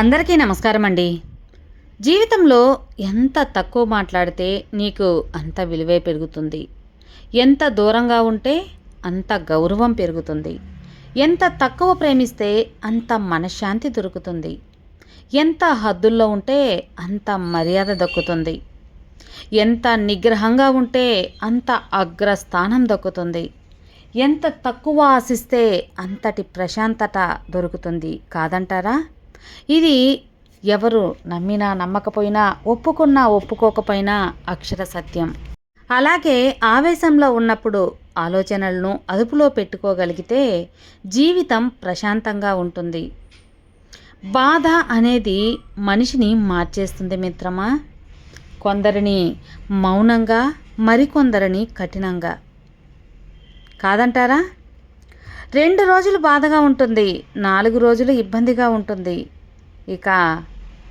అందరికీ నమస్కారం అండి జీవితంలో ఎంత తక్కువ మాట్లాడితే నీకు అంత విలువే పెరుగుతుంది. ఎంత దూరంగా ఉంటే అంత గౌరవం పెరుగుతుంది. ఎంత తక్కువ ప్రేమిస్తే అంత మనశ్శాంతి దొరుకుతుంది. ఎంత హద్దుల్లో ఉంటే అంత మర్యాద దక్కుతుంది. ఎంత నిగ్రహంగా ఉంటే అంత అగ్రస్థానం దక్కుతుంది. ఎంత తక్కువ ఆశిస్తే అంతటి ప్రశాంతత దొరుకుతుంది. కాదంటారా? ఇది ఎవరు నమ్మినా నమ్మకపోయినా ఒప్పుకున్నా ఒప్పుకోకపోయినా అక్షర సత్యం. అలాగే ఆవేశంలో ఉన్నప్పుడు ఆలోచనలను అదుపులో పెట్టుకోగలిగితే జీవితం ప్రశాంతంగా ఉంటుంది. బాధ అనేది మనిషిని మార్చేస్తుంది మిత్రమా? కొందరిని మౌనంగా మరికొందరిని కఠినంగా. కాదంటారా? రెండు రోజులు బాధగా ఉంటుంది. నాలుగు రోజులు ఇబ్బందిగా ఉంటుంది. ఇక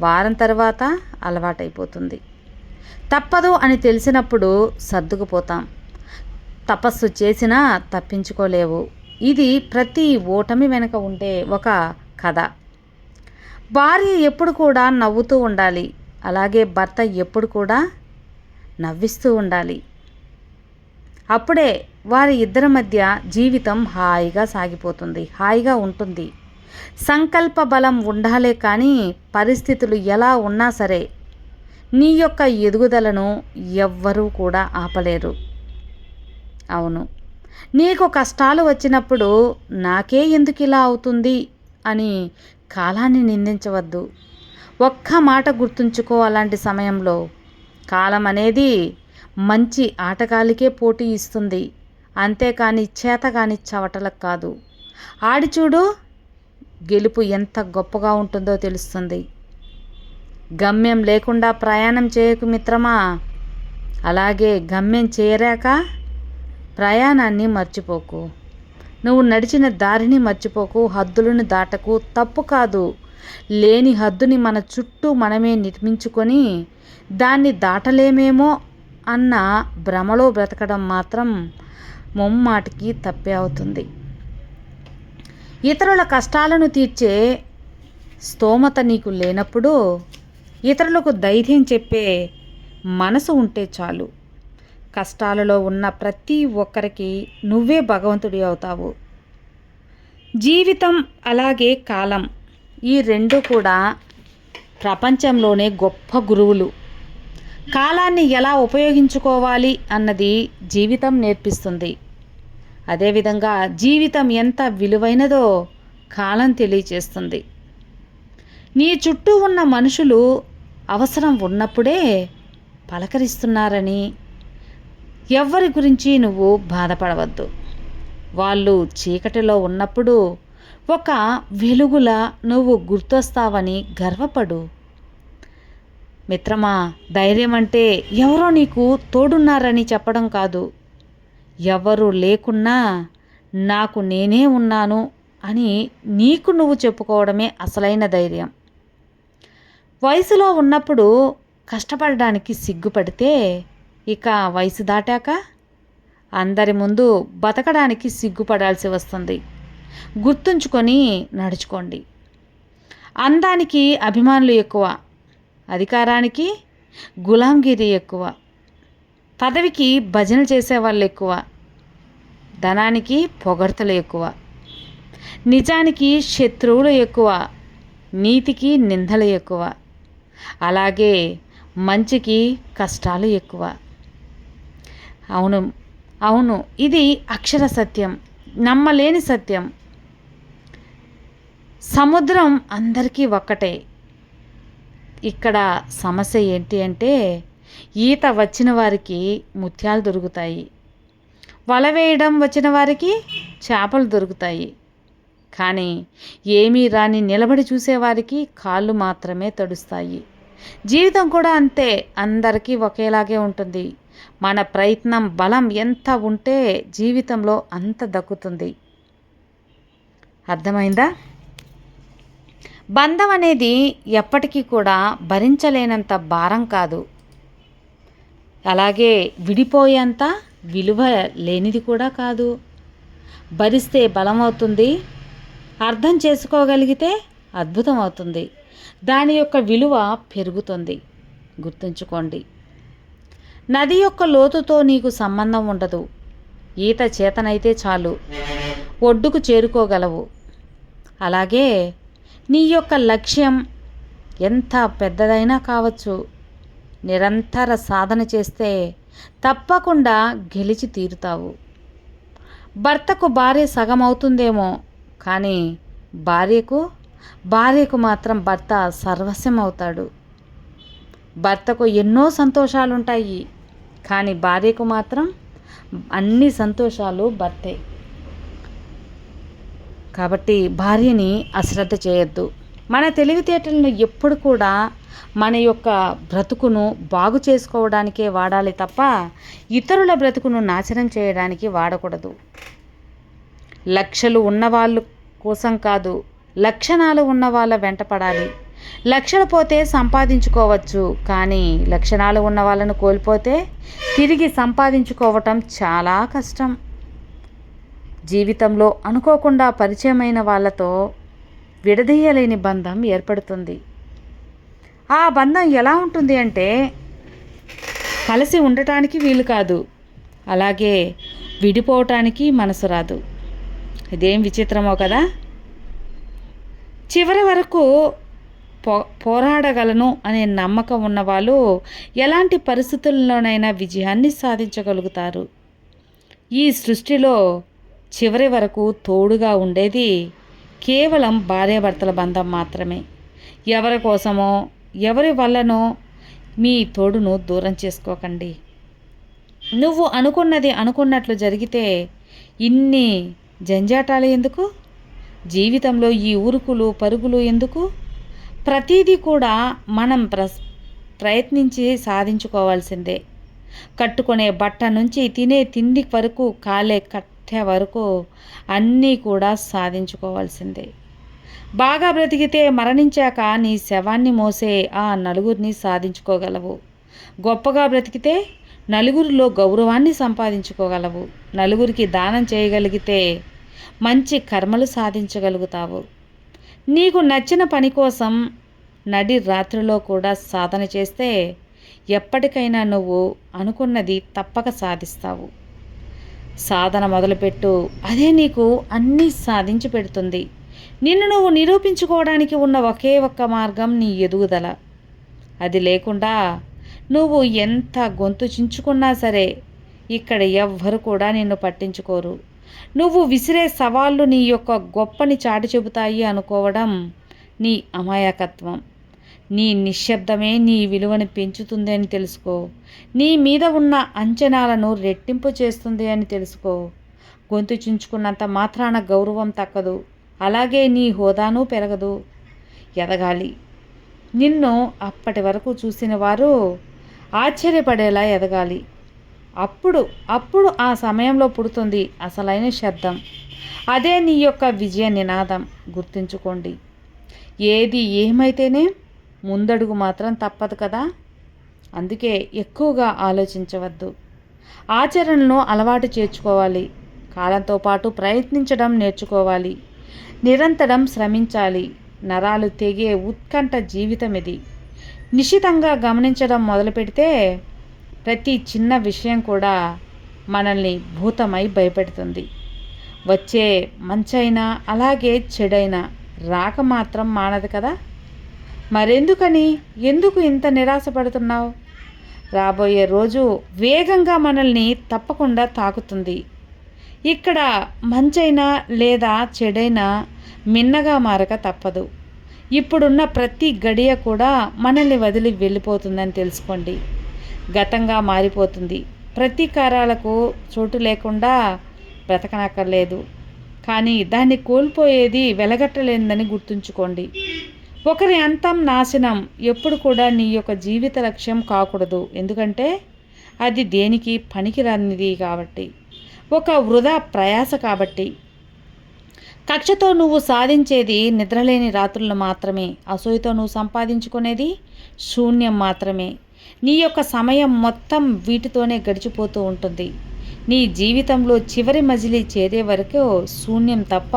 వారం తర్వాత అలవాటైపోతుంది. తప్పదు అని తెలిసినప్పుడు సర్దుకుపోతాం. తపస్సు చేసినా తప్పించుకోలేవు. ఇది ప్రతి ఓటమి వెనుక ఉండే ఒక కథ. భార్య ఎప్పుడు కూడా నవ్వుతూ ఉండాలి. అలాగే భర్త ఎప్పుడు కూడా నవ్విస్తూ ఉండాలి. అప్పుడే వారి ఇద్దరి మధ్య జీవితం హాయిగా సాగిపోతుంది హాయిగా ఉంటుంది. సంకల్ప బలం ఉండాలే కానీ పరిస్థితులు ఎలా ఉన్నా సరే నీ యొక్క ఎదుగుదలను ఎవ్వరూ కూడా ఆపలేరు. అవును నీకు కష్టాలు వచ్చినప్పుడు నాకే ఎందుకు ఇలా అవుతుంది అని కాలాన్ని నిందించవద్దు. ఒక్క మాట గుర్తుంచుకో అలాంటి సమయంలో. కాలం అనేది మంచి ఆటగాళ్ళకే పోటీ ఇస్తుంది. అంతేకాని చేతగాని చవటలకు కాదు. ఆడి చూడు గెలుపు ఎంత గొప్పగా ఉంటుందో తెలుస్తుంది. గమ్యం లేకుండా ప్రయాణం చేయకు మిత్రమా? అలాగే గమ్యం చేరాక ప్రయాణాన్ని మర్చిపోకు. నువ్వు నడిచిన దారిని మర్చిపోకు హద్దులను దాటకు తప్పు కాదు. లేని హద్దుని మన చుట్టూ మనమే నిర్మించుకొని దాన్ని దాటలేమేమో అన్న భ్రమలో బ్రతకడం మాత్రం ముమ్మాటికి తప్పే అవుతుంది. ఇతరుల కష్టాలను తీర్చే స్తోమత నీకు లేనప్పుడు ఇతరులకు ధైర్యం చెప్పే మనసు ఉంటే చాలు. కష్టాలలో ఉన్న ప్రతి ఒక్కరికి నువ్వే భగవంతుడి అవుతావు. జీవితం అలాగే కాలం ఈ రెండు కూడా ప్రపంచంలోనే గొప్ప గురువులు. కాలాన్ని ఎలా ఉపయోగించుకోవాలి అన్నది జీవితం నేర్పిస్తుంది. అదేవిధంగా జీవితం ఎంత విలువైనదో కాలం తెలియచేస్తుంది. నీ చుట్టూ ఉన్న మనుషులు అవసరం ఉన్నప్పుడే పలకరిస్తున్నారని ఎవ్వరి గురించి నువ్వు బాధపడవద్దు. వాళ్ళు చీకటిలో ఉన్నప్పుడు ఒక వెలుగులా నువ్వు గుర్తొస్తావని గర్వపడు. మిత్రమా ధైర్యం అంటే ఎవరో నీకు తోడున్నారని చెప్పడం కాదు. ఎవరు లేకున్నా నాకు నేనే ఉన్నాను అని నీకు నువ్వు చెప్పుకోవడమే అసలైన ధైర్యం. వయసులో ఉన్నప్పుడు కష్టపడడానికి సిగ్గుపడితే ఇక వయసు దాటాక అందరి ముందు బతకడానికి సిగ్గుపడాల్సి వస్తుంది. గుర్తుంచుకొని నడుచుకోండి. అందానికి అభిమానులు ఎక్కువ. అధికారానికి గులాంగిరి ఎక్కువ. పదవికి భజనలు చేసేవాళ్ళు ఎక్కువ. ధనానికి పొగడ్తలు ఎక్కువ. నిజానికి శత్రువులు ఎక్కువ. నీతికి నిందలు ఎక్కువ. అలాగే మంచికి కష్టాలు ఎక్కువ. అవును అవును ఇది అక్షర సత్యం నమ్మలేని సత్యం. సముద్రం అందరికీ ఒక్కటే. ఇక్కడ సమస్య ఏంటి అంటే ఈత వచ్చిన వారికి ముత్యాలు దొరుకుతాయి. వల వేయడం వచ్చిన వారికి చేపలు దొరుకుతాయి. కానీ ఏమీ రాని నిలబడి చూసేవారికి కాళ్ళు మాత్రమే తడుస్తాయి. జీవితం కూడా అంతే అందరికీ ఒకేలాగే ఉంటుంది. మన ప్రయత్నం బలం ఎంత ఉంటే జీవితంలో అంత దక్కుతుంది. అర్థమైందా? బంధం అనేది ఎప్పటికీ కూడా భరించలేనంత భారం కాదు. అలాగే విడిపోయేంత విలువ లేనిది కూడా కాదు. భరిస్తే బలం అవుతుంది అర్థం చేసుకోగలిగితే అద్భుతం అవుతుంది దాని యొక్క విలువ పెరుగుతుంది. గుర్తుంచుకోండి. నది యొక్క లోతుతో నీకు సంబంధం ఉండదు. ఈత చేతనైతే చాలు. ఒడ్డుకు చేరుకోగలవు. అలాగే నీ యొక్క లక్ష్యం ఎంత పెద్దదైనా కావచ్చు. నిరంతర సాధన చేస్తే తప్పకుండా గెలిచి తీరుతావు. భర్తకు భార్య సగం అవుతుందేమో కానీ భార్యకు భార్యకు మాత్రం భర్త సర్వస్వం అవుతాడు. భర్తకు ఎన్నో సంతోషాలుంటాయి కానీ భార్యకు మాత్రం అన్ని సంతోషాలు భర్తే. కాబట్టి భార్యని అశ్రద్ధ చేయొద్దు. మన తెలివితేటలను ఎప్పుడు కూడా మన యొక్క బ్రతుకును బాగు చేసుకోవడానికే వాడాలి తప్ప ఇతరుల బ్రతుకును నాశనం చేయడానికి వాడకూడదు. లక్షలు ఉన్నవాళ్ళు కోసం కాదు లక్షణాలు ఉన్న వాళ్ళ వెంట పడాలి. లక్షలు పోతే సంపాదించుకోవచ్చు కానీ లక్షణాలు ఉన్న వాళ్ళను కోల్పోతే తిరిగి సంపాదించుకోవటం చాలా కష్టం. జీవితంలో అనుకోకుండా పరిచయమైన వాళ్ళతో విడదీయలేని బంధం ఏర్పడుతుంది. ఆ బంధం ఎలా ఉంటుంది అంటే కలిసి ఉండటానికి వీలు కాదు. అలాగే విడిపోవటానికి మనసు రాదు. ఇదేం విచిత్రమో కదా? చివరి వరకు పో పోరాడగలను అనే నమ్మకం ఉన్నవాళ్ళు ఎలాంటి పరిస్థితుల్లోనైనా విజయాన్ని సాధించగలుగుతారు. ఈ సృష్టిలో చివరి వరకు తోడుగా ఉండేది కేవలం భార్యాభర్తల బంధం మాత్రమే. ఎవరి కోసమో ఎవరి వల్లనో మీ తోడును దూరం చేసుకోకండి. నువ్వు అనుకున్నది అనుకున్నట్లు జరిగితే ఇన్ని జంజాటాలు ఎందుకు? జీవితంలో ఈ ఉరుకులు పరుగులు ఎందుకు? ప్రతీది కూడా మనం ప్ర ప్రయత్నించి సాధించుకోవాల్సిందే. కట్టుకునే బట్ట నుంచి తినే తిండి వరకు కాలే కట్ కట్టె వరకు అన్నీ కూడా సాధించుకోవాల్సిందే. బాగా బ్రతికితే మరణించాక నీ శవాన్ని మోసే ఆ నలుగురిని సాధించుకోగలవు. గొప్పగా బ్రతికితే నలుగురిలో గౌరవాన్ని సంపాదించుకోగలవు. నలుగురికి దానం చేయగలిగితే మంచి కర్మలు సాధించగలుగుతావు. నీకు నచ్చిన పని కోసం నడి రాత్రిలో కూడా సాధన చేస్తే ఎప్పటికైనా నువ్వు అనుకున్నది తప్పక సాధిస్తావు. సాధన మొదలుపెట్టు. అదే నీకు అన్నీ సాధించి పెడుతుంది. నిన్ను నువ్వు నిరూపించుకోవడానికి ఉన్న ఒకే ఒక్క మార్గం నీ ఎదుగుదల. అది లేకుండా నువ్వు ఎంత గొంతు చించుకున్నా సరే ఇక్కడ ఎవ్వరు కూడా నిన్ను పట్టించుకోరు. నువ్వు విసిరే సవాళ్ళు నీ యొక్క గొప్పని చాటి చెబుతాయి అనుకోవడం నీ అమాయకత్వం. నీ నిశ్శబ్దమే నీ విలువను పెంచుతుంది అని తెలుసుకో. నీ మీద ఉన్న అంచనాలను రెట్టింపు చేస్తుంది అని తెలుసుకో. గొంతు చించుకున్నంత మాత్రాన గౌరవం తక్కదు. అలాగే నీ హోదాను పెరగదు. ఎదగాలి. నిన్ను అప్పటి వరకు చూసిన వారు ఆశ్చర్యపడేలా ఎదగాలి. అప్పుడు అప్పుడు ఆ సమయంలో పుడుతుంది అసలైన శబ్దం. అదే నీ యొక్క విజయ నినాదం. గుర్తుంచుకోండి. ఏది ఏమైతేనే ముందడుగు మాత్రం తప్పదు కదా? అందుకే ఎక్కువగా ఆలోచించవద్దు. ఆచరణను అలవాటు చేర్చుకోవాలి. కాలంతో పాటు ప్రయత్నించడం నేర్చుకోవాలి. నిరంతరం శ్రమించాలి. నరాలు తెగే ఉత్కంఠ జీవితం ఇది. నిశితంగా గమనించడం మొదలుపెడితే ప్రతి చిన్న విషయం కూడా మనల్ని భూతమై భయపెడుతుంది. వచ్చే మంచైనా అలాగే చెడైనా రాక మాత్రం మానదు కదా? మరెందుకని? ఎందుకు ఇంత నిరాశపడుతున్నావు? రాబోయే రోజు వేగంగా మనల్ని తప్పకుండా తాకుతుంది. ఇక్కడ మంచైనా లేదా చెడైనా మిన్నగా మారక తప్పదు. ఇప్పుడున్న ప్రతి గడియ కూడా మనల్ని వదిలి వెళ్ళిపోతుందని తెలుసుకోండి. గతంగా మారిపోతుంది. ప్రతీకారాలకు చోటు లేకుండా బ్రతకనక్కర్లేదు. కానీ దాన్ని కోల్పోయేది వెలగట్టలేనిదని గుర్తుంచుకోండి. ఒకరి అంతం నాశనం ఎప్పుడు కూడా నీ యొక్క జీవిత లక్ష్యం కాకూడదు. ఎందుకంటే అది దేనికి పనికిరానిది కాబట్టి. ఒక వృధా ప్రయాస కాబట్టి. కక్షతో నువ్వు సాధించేది నిద్రలేని రాత్రులు మాత్రమే. అసూయతో నువ్వు సంపాదించుకునేది శూన్యం మాత్రమే. నీ యొక్క సమయం మొత్తం వీటితోనే గడిచిపోతూ ఉంటుంది. నీ జీవితంలో చివరి మజిలీ చేరే వరకు శూన్యం తప్ప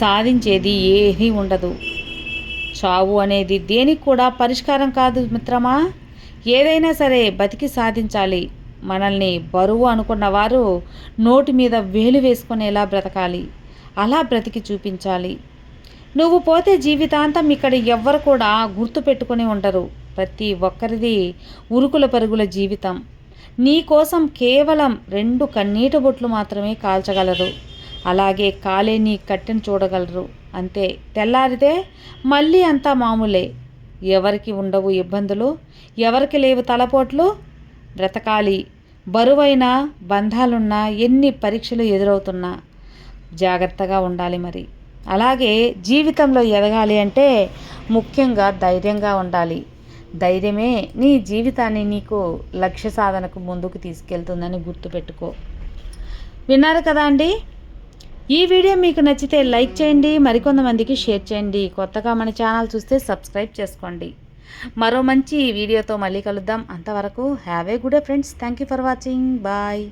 సాధించేది ఏదీ ఉండదు. చావు అనేది దేనికి కూడా పరిష్కారం కాదు మిత్రమా? ఏదైనా సరే బతికి సాధించాలి. మనల్ని బరువు అనుకున్న వారు నోటి మీద వేలు వేసుకునేలా బ్రతకాలి. అలా బ్రతికి చూపించాలి. నువ్వు పోతే జీవితాంతం ఇక్కడ ఎవ్వరు కూడా గుర్తు పెట్టుకుని ఉండరు. ప్రతి ఒక్కరిది ఉరుకుల పరుగుల జీవితం. నీ కోసం కేవలం రెండు కన్నీటి బొట్లు మాత్రమే కాల్చగలరు. అలాగే కాలే నీ కట్టెను చూడగలరు. అంతే. తెల్లారితే మళ్ళీ అంతా మామూలే. ఎవరికి ఉండవు ఇబ్బందులు ఎవరికి లేవు తలపోట్లు? బ్రతకాలి. బరువైన బంధాలున్నా ఎన్ని పరీక్షలు ఎదురవుతున్నా జాగ్రత్తగా ఉండాలి మరి. అలాగే జీవితంలో ఎదగాలి అంటే ముఖ్యంగా ధైర్యంగా ఉండాలి. ధైర్యమే నీ జీవితాన్ని నీకు లక్ష్య సాధనకు ముందుకు తీసుకెళ్తుందని గుర్తుపెట్టుకో. విన్నారు కదా అండి? ఈ వీడియో మీకు నచ్చితే లైక్ చేయండి మరికొంతమందికి షేర్ చేయండి. కొత్తగా మన ఛానల్ చూస్తే సబ్స్క్రైబ్ చేసుకోండి. మరో మంచి వీడియోతో మళ్ళీ కలుద్దాం. అంతవరకు have a good friends. Thank you for watching bye